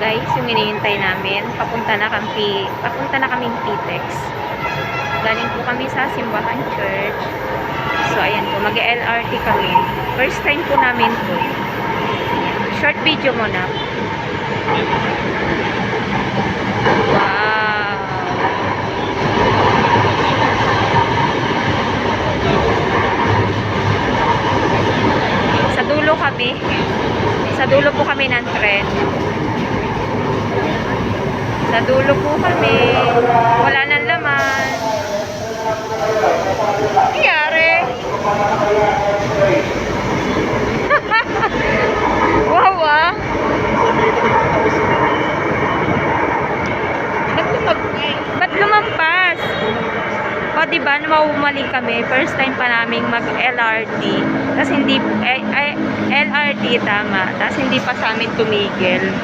guys, yung hinihintay namin. Papunta na kami, papunta na kaming Pitex. Galing po kami sa Simbahan Church. So, ayan po, mag-LRT kami. First time po namin po. Short video muna. Wow! Sa dulo kami. Sa dulo po kami ng tren. Sa dulo po kami. Wala nang laman. Nangyari? wow ah. Ba't lumampas? O, di ba, mauumali kami. First time pa naming mag-LRT. Tapos hindi, eh, eh, LRT tama. Tapos hindi pa sa amin tumigil.